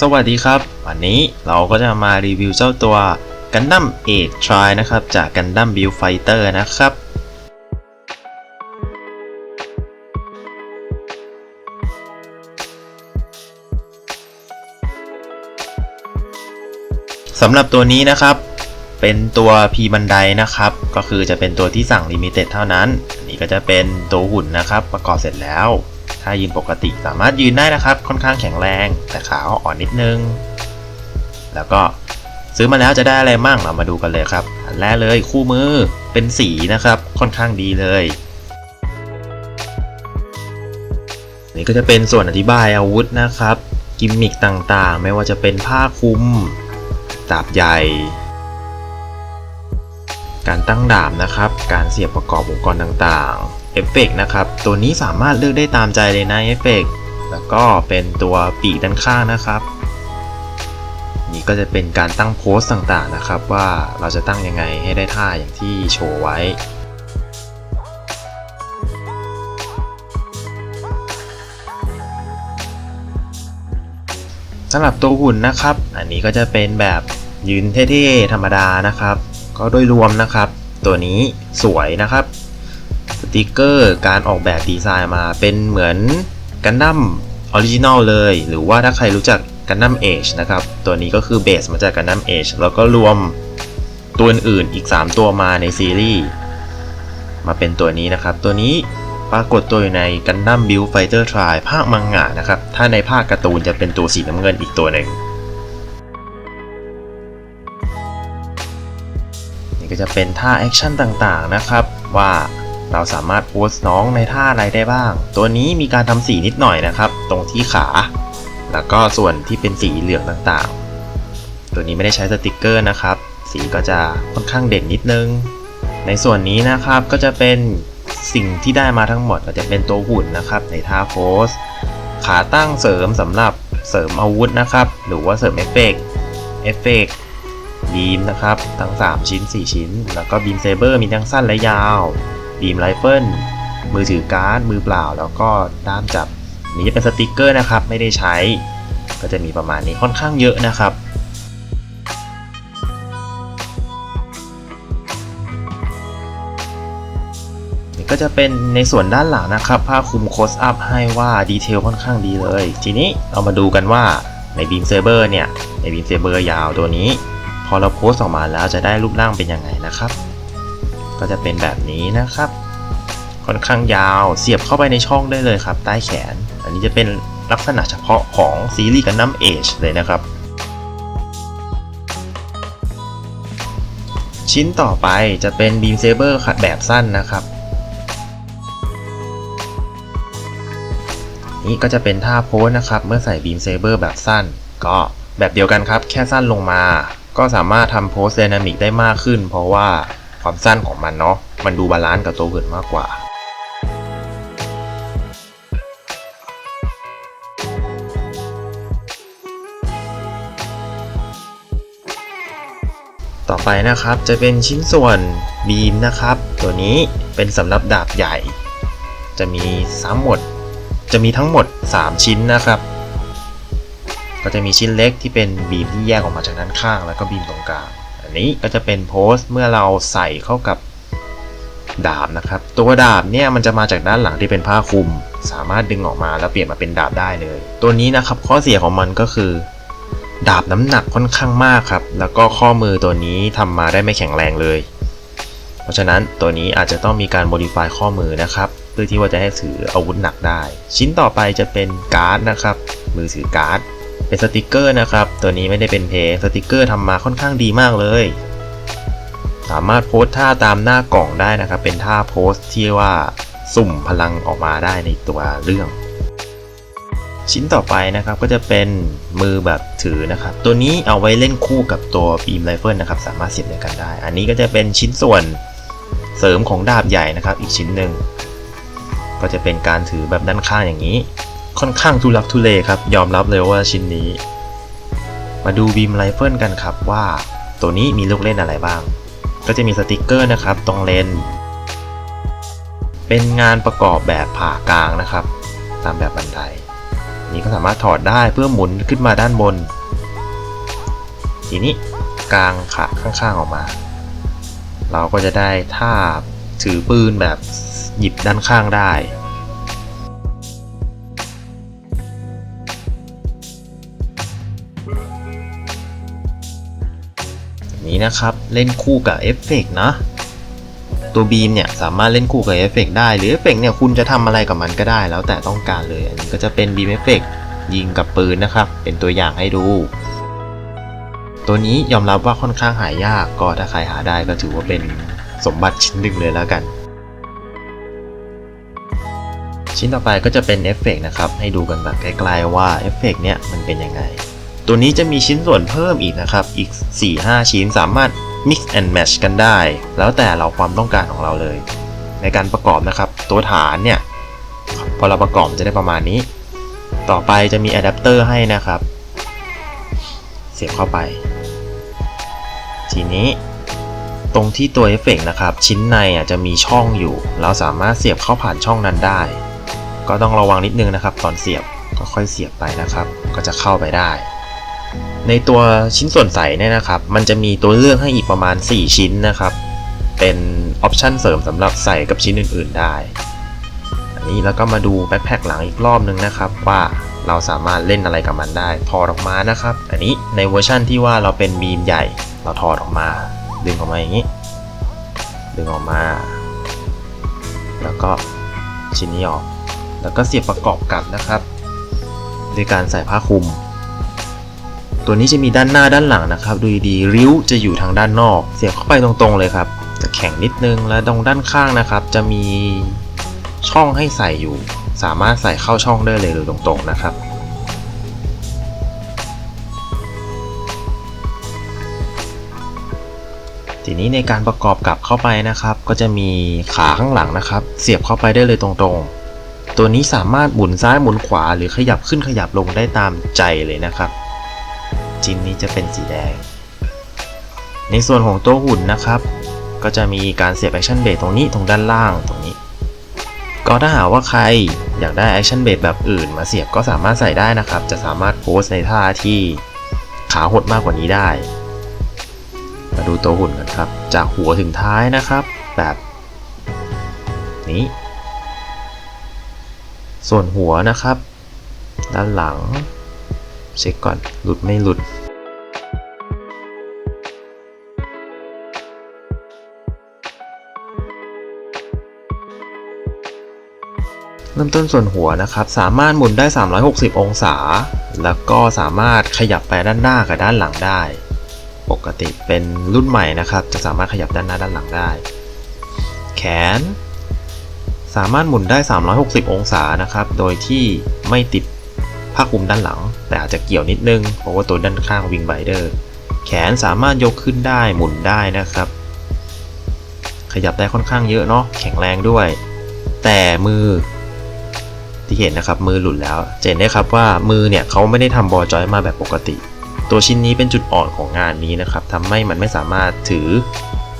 สวัสดีครับ วันนี้เราก็จะมารีวิวเจ้าตัว Gundam Age Try นะครับ จาก Gundam Build Fighter นะครับ สำหรับตัวนี้นะครับ เป็นตัว P บันไดนะครับ ก็คือจะเป็นตัวที่สั่ง Limited เท่านั้น อันนี้ก็จะเป็นตัวหุ่นนะครับ ประกอบเสร็จแล้ว ถ้ายืนปกติสามารถยืนได้นะครับ ค่อนข้างแข็งแรง แต่ขาอ่อนนิดนึง แล้วก็ซื้อมาแล้วจะได้อะไรมั่งเรามาดูกันเลยครับอันแรกเลยคู่มือเป็นสีนะครับ ค่อนข้างดีเลย นี่ก็จะเป็นส่วนอธิบายอาวุธนะครับ กิมมิคต่างๆ ไม่ว่าจะเป็นผ้าคลุมดาบใหญ่ การตั้งดาบนะครับ การเสียบประกอบอุปกรณ์ต่างๆ เอฟเฟกต์นะครับ ตัวนี้สามารถเลือกได้ตามใจเลยนะเอฟเฟกต์แล้วก็เป็นตัวปีกด้านข้างนะครับ นี่ก็จะเป็นการตั้งโพสต์ต่างๆนะครับ ว่าเราจะตั้งยังไงให้ได้ท่าอย่างที่โชว์ไว้สำหรับตัวหุ่นนะครับ อันนี้ก็จะเป็นแบบยืนเท่ๆธรรมดานะครับ ก็โดยรวมนะครับ ตัวนี้สวยนะครับ ติกเกอร์การออกแบบดีไซน์มาเป็นเหมือนกันดั้มออริจินอลเลย หรือว่าถ้าใครรู้จักกันดั้มเอชนะครับ ตัวนี้ก็คือเบสมาจากกันดั้มเอชแล้วก็รวมตัวอื่นอีก 3 ตัวมาในซีรีส์มาเป็นตัวนี้นะครับ ตัวนี้ปรากฏตัวอยู่ในกันดั้มบิลไฟเตอร์ทรายภาคมังงะนะครับ ถ้าในภาคการ์ตูนจะเป็นตัวสีน้ำเงินอีกตัวหนึ่งนี่ก็จะเป็นท่าแอคชั่นต่างๆนะครับว่า เราสามารถโพสน้องในท่าอะไรได้บ้าง ตัวนี้มีการทำสีนิดหน่อยนะครับ ตรงที่ขา แล้วก็ส่วนที่เป็นสีเหลืองต่างๆ ตัวนี้ไม่ได้ใช้สติกเกอร์นะครับ สีก็จะค่อนข้างเด่นนิดนึง ในส่วนนี้นะครับก็จะเป็นสิ่งที่ได้มาทั้งหมดก็จะเป็นตัวหุ่นนะครับ ในท่าโพสขาตั้งเสริมสำหรับเสริมอาวุธนะครับ หรือว่าเสริมเอฟเฟกต์เอฟเฟกต์บีมนะครับ ทั้ง 3 ชิ้น 4 ชิ้น แล้วก็บีมเซเบอร์มีทั้งสั้นและยาว บีมไรเฟิลมือถือการ์ดมือเปล่า แล้วก็ด้ามจับนี้จะเป็นสติกเกอร์นะครับ ไม่ได้ใช้ ก็จะมีประมาณนี้ค่อนข้างเยอะนะครับนี่ก็จะเป็นในส่วนด้านหลังนะครับผ้าคลุมโคสอัพให้ว่าดีเทลค่อนข้างดีเลย ทีนี้เรามาดูกันว่าในบีมเซเบอร์เนี่ย ในบีมเซเบอร์ยาวตัวนี้ พอเราโพสออกมาแล้วจะได้รูปร่างเป็นยังไงนะครับ ก็จะเป็นแบบนี้นะครับ ค่อนข้างยาวเสียบเข้าไปในช่องได้เลยครับ ใต้แขน อันนี้จะเป็นลักษณะเฉพาะของซีรีส์กันน้ำเอชเลยนะครับ ชิ้นต่อไปจะเป็นบีมเซเบอร์แบบสั้นนะครับ นี่ก็จะเป็นท่าโพสนะครับ เมื่อใส่บีมเซเบอร์แบบสั้น ก็แบบเดียวกันครับ แค่สั้นลงมา ก็สามารถทำโพสไดนามิกได้มากขึ้น เพราะว่า ความสั้นของมันเนาะมันดูบาลานซ์กับตัวอื่นมากกว่าต่อไปนะครับจะเป็นชิ้นส่วนบีมนะครับ ตัวนี้เป็นสำหรับดาบใหญ่ จะมีซ้ำหมดจะมีทั้งหมด 3 ชิ้นนะครับ ก็จะมีชิ้นเล็กที่เป็นบีมที่แยกออกมาจากด้านข้าง แล้วก็บีมตรงกลาง อันนี้ก็จะเป็นโพสต์เมื่อเราใส่เข้ากับดาบนะครับ ตัวดาบเนี่ยมันจะมาจากด้านหลังที่เป็นผ้าคลุม สามารถดึงออกมาแล้วเปลี่ยนมาเป็นดาบได้เลย ตัวนี้นะครับข้อเสียของมันก็คือ ดาบน้ำหนักค่อนข้างมากครับ แล้วก็ข้อมือตัวนี้ทำมาได้ไม่แข็งแรงเลย เพราะฉะนั้นตัวนี้อาจจะต้องมีการ modify ข้อมือนะครับเพื่อที่ว่าจะให้ถืออาวุธหนักได้ ชิ้นต่อไปจะเป็นการ์ดนะครับ มือถือการ์ด เป็นสติกเกอร์นะครับ ตัวนี้ไม่ได้เป็นเพย์สติกเกอร์ทำมาค่อนข้างดีมากเลย สามารถโพสท่าตามหน้ากล่องได้นะครับ เป็นท่าโพสที่ว่าสุ่มพลังออกมาได้ในตัวเรื่อง ชิ้นต่อไปนะครับก็จะเป็นมือแบบถือนะครับ ตัวนี้เอาไว้เล่นคู่กับตัวบีมไรเฟิลนะครับ สามารถเสียบด้วยกันได้ อันนี้ก็จะเป็นชิ้นส่วนเสริมของดาบใหญ่นะครับ อีกชิ้นหนึ่งก็จะเป็นการถือแบบด้านข้างอย่างนี้ ค่อนข้างทุลักทุเลครับ ยอมรับเลยว่าชิ้นนี้ มาดูบีมไรเฟิลกันครับว่า ตัวนี้มีลูกเล่นอะไรบ้าง ก็จะมีสติกเกอร์นะครับตรงเลน เป็นงานประกอบแบบผ่ากลางนะครับ ตามแบบบันได นี้ก็สามารถถอดได้เพื่อหมุนขึ้นมาด้านบน ทีนี้กลางขาข้างๆออกมา เราก็จะได้ท่าถือปืนแบบหยิบด้านข้างได้ นี้นะครับ เล่นคู่กับเอฟเฟกต์นะ ตัวบีมเนี่ยสามารถเล่นคู่กับเอฟเฟกต์ได้ หรือเอฟเฟกต์เนี่ยคุณจะทำอะไรกับมันก็ได้ แล้วแต่ต้องการเลย อันนี้ก็จะเป็นบีมเอฟเฟกต์ยิงกับปืนนะครับ เป็นตัวอย่างให้ดู ตัวนี้ยอมรับว่าค่อนข้างหายาก ก็ถ้าใครหาได้ก็ถือว่าเป็นสมบัติชิ้นหนึ่งเลยแล้วกัน ชิ้นต่อไปก็จะเป็นเอฟเฟกต์นะครับ ให้ดูกันแบบไกล้ๆว่าเอฟเฟกต์เนี่ยมันเป็นยังไง ตัวนี้จะมีชิ้นส่วนเพิ่มอีกนะครับ อีก 4-5 ชิ้นสามารถ mix and match กันได้ แล้วแต่เราความต้องการของเราเลย ในการประกอบนะครับ ตัวฐานเนี่ย พอเราประกอบจะได้ประมาณนี้ ต่อไปจะมีอะแดปเตอร์ให้นะครับ เสียบเข้าไป ทีนี้ตรงที่ตัวเอฟเฟกต์นะครับ ชิ้นในอะจะมีช่องอยู่ เราสามารถเสียบเข้าผ่านช่องนั้นได้ ก็ต้องระวังนิดนึงนะครับ ตอนเสียบก็ค่อยเสียบไปนะครับ ก็จะเข้าไปได้ ในตัวชิ้นส่วนใสเนี่ยนะครับ มันจะมีตัวเลือกให้อีกประมาณ 4 ชิ้นนะครับ เป็นออปชันเสริมสำหรับใส่กับชิ้นอื่น ๆ ได้ อันนี้แล้วก็มาดูแบ็คแพคหลังอีกรอบนึงนะครับ ว่าเราสามารถเล่นอะไรกับมันได้ ถอดออกมานะครับ อันนี้ในเวอร์ชั่นที่ว่าเราเป็นบีมใหญ่ เราถอดออกมา ดึงออกมาอย่างนี้ ดึงออกมา แล้วก็ชิ้นนี้ออก แล้วก็เสียบประกอบกับนะครับโดยการใส่ผ้าคลุม ตัวนี้จะมีด้านหน้าด้านหลังนะครับ ดูดีๆริ้วจะอยู่ทางด้านนอก เสียบเข้าไปตรงๆเลยครับ จะแข็งนิดนึงและตรงด้านข้างนะครับ จะมีช่องให้ใส่อยู่ สามารถใส่เข้าช่องได้เลยโดยตรงๆนะครับทีนี้ในการประกอบกลับเข้าไปนะครับ ก็จะมีขาข้างหลังนะครับ เสียบเข้าไปได้เลยตรงๆ ตัวนี้สามารถหมุนซ้ายหมุนขวาหรือขยับขึ้นขยับลงได้ตามใจเลยนะครับ ชิ้นนี้จะเป็นสีแดง ในส่วนของตัวหุ่นนะครับ ก็จะมีการเสียบแอคชั่นเบรตรงนี้ตรงด้านล่างตรงนี้ ก็ถ้าหากว่าใครอยากได้แอคชั่นเบรแบบอื่นมาเสียบก็สามารถใส่ได้นะครับ จะสามารถโพสในท่าที่ขาหดมากกว่านี้ได้ มาดูตัวหุ่นกันครับ จากหัวถึงท้ายนะครับ แบบนี้ ส่วนหัวนะครับ ด้านหลัง เช็คก่อน หลุดไม่หลุดเริ่มต้นส่วนหัวนะครับ สามารถหมุนได้ 360 องศา แล้วก็สามารถขยับไปด้านหน้ากับด้านหลังได้ ปกติเป็นรุ่นใหม่นะครับ จะสามารถขยับด้านหน้าด้านหลังได้ แขน สามารถหมุนได้ 360 องศานะครับ โดยที่ไม่ติดผ้าคลุมด้านหลัง แต่อาจจะเกี่ยวนิดนึง เพราะว่าตัวด้านข้างวิงไบเดอร์แขนสามารถยกขึ้นได้หมุนได้นะครับ ขยับได้ค่อนข้างเยอะเนาะแข็งแรงด้วย แต่มือ ที่เห็นนะครับมือหลุดแล้วเห็นได้ครับว่ามือเนี่ยเขาไม่ได้ทำบอลจอยมาแบบปกติ ตัวชิ้นนี้เป็นจุดอ่อนของงานนี้นะครับทำให้มันไม่สามารถถือ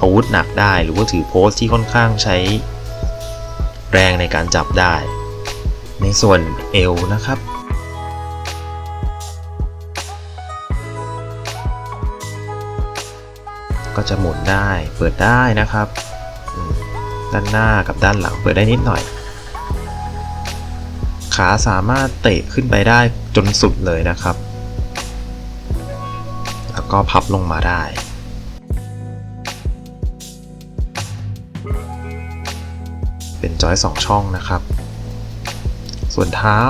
อาวุธหนักได้ หรือว่าถือโพสที่ค่อนข้างใช้แรงในการจับได้ ในส่วนเอวนะครับ ก็จะหมุนได้เปิดได้นะครับ ด้านหน้ากับด้านหลังเปิดได้นิดหน่อย ขาสามารถเตะขึ้นไปได้จนสุดเลยนะครับ แล้วก็พับลงมาได้เป็นจอยสองช่องนะครับ ส่วนเท้า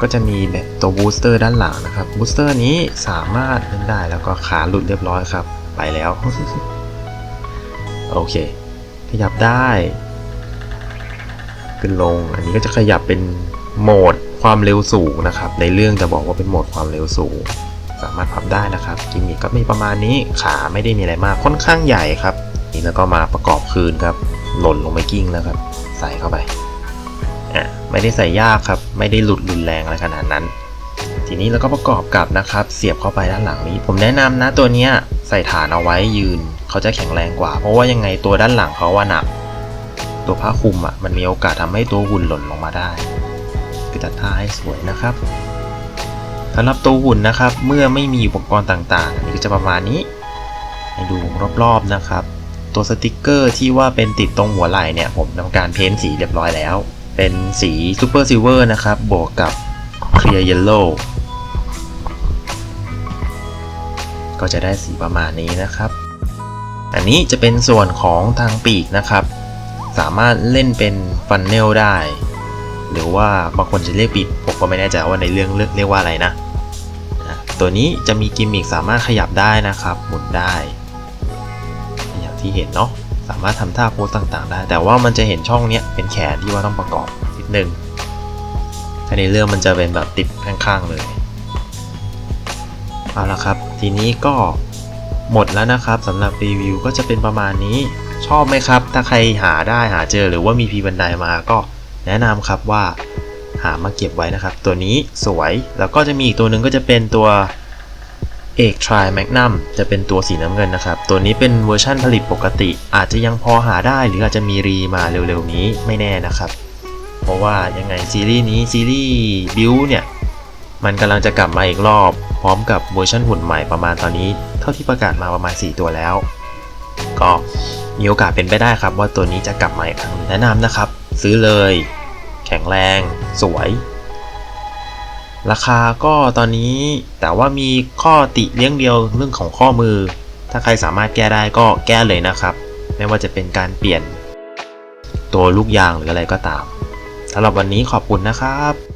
ก็จะมีแบบตัวบูสเตอร์ด้านหลังนะครับบูสเตอร์นี้สามารถเล่นได้แล้วก็ขาหลุดเรียบร้อยครับ ไปแล้ว โอเค ขยับได้ขึ้นลง อันนี้ก็จะขยับเป็นโหมดความเร็วสูงนะครับ ในเรื่องจะบอกว่าเป็นโหมดความเร็วสูง สามารถพับได้นะครับกิมมิคก็มีประมาณนี้ขาไม่ได้มีอะไรมากค่อนข้างใหญ่ครับ นี่แล้วก็มาประกอบคืนครับ หล่นลงไปกิ้งแล้วครับ ใส่เข้าไป ไม่ได้ใส่ยากครับ ไม่ได้หลุดรุนแรงอะไรขนาดนั้น ทีนี้เราก็ประกอบกับนะครับ เสียบเข้าไปด้านหลังนี้ ผมแนะนำนะตัวเนี้ยใส่ฐานเอาไว้ยืน เขาจะแข็งแรงกว่า เพราะว่ายังไงตัวด้านหลังเขาว่าหนัก ตัวผ้าคลุมอะมันมีโอกาสทำให้ตัวหุ่นหล่นลงมาได้ก็จัดท่าให้สวยนะครับสำหรับตัวหุ่นนะครับ เมื่อไม่มีอุปกรณ์ต่างๆอันนี้ก็จะประมาณนี้ ให้ดูรอบๆนะครับ ตัวสติกเกอร์ที่ว่าเป็นติดตรงหัวไหล่เนี่ย ผมทำการเพ้นสีเรียบร้อยแล้ว เป็นสีซูเปอร์ซิลเวอร์นะครับ บวกกับเคลียร์เยลโล่ก็จะได้สีประมาณนี้นะครับ อันนี้จะเป็นส่วนของทางปีกนะครับ สามารถเล่นเป็นฟันเนลได้ หรือว่าบางคนจะเรียกปีกผมก็ไม่แน่ใจว่าในเรื่องเรียกว่าอะไรนะ ตัวนี้จะมีกิมมิคสามารถขยับได้นะครับ หมุนได้ อย่างที่เห็นเนาะามารถทำท่าโพสต่างๆ ได้ แต่ว่ามันจะเห็นช่องเนี้ยเป็นแขนที่ว่าต้องประกอบนิดนึงถ้าในเรื่องมันจะเป็นแบบติดข้างๆเลย เอาละครับ ทีนี้ก็หมดแล้วนะครับสำหรับรีวิวก็จะเป็นประมาณนี้ ชอบไหมครับ ถ้าใครหาได้หาเจอหรือว่ามีพีบันไดมาก็แนะนำครับว่าหามาเก็บไว้นะครับ ตัวนี้สวยแล้วก็จะมีอีกตัวหนึ่งก็จะเป็นตัว เอกทรายแมกนัมจะเป็นตัวสีน้ำเงินนะครับ ตัวนี้เป็นเวอร์ชั่นผลิตปกติ อาจจะยังพอหาได้หรืออาจจะมีรีมาเร็วๆนี้ไม่แน่นะครับ เพราะว่ายังไงซีรีส์นี้ซีรีส์บิวเนี่ย มันกำลังจะกลับมาอีกรอบ พร้อมกับเวอร์ชันหุ่นใหม่ประมาณตอนนี้ เท่าที่ประกาศมาประมาณ 4 ตัวแล้ว ก็มีโอกาสเป็นไปได้ครับ ว่าตัวนี้จะกลับมาอีกครั้งแนะนำนะครับ ซื้อเลย แข็งแรง สวย ราคาก็ตอนนี้แต่ว่ามีข้อติเลี้ยงเดียวเรื่องของข้อมือ ถ้าใครสามารถแก้ได้ก็แก้เลยนะครับ ไม่ว่าจะเป็นการเปลี่ยน ตัวลูกยางหรืออะไรก็ตามสำหรับวันนี้ขอบคุณนะครับ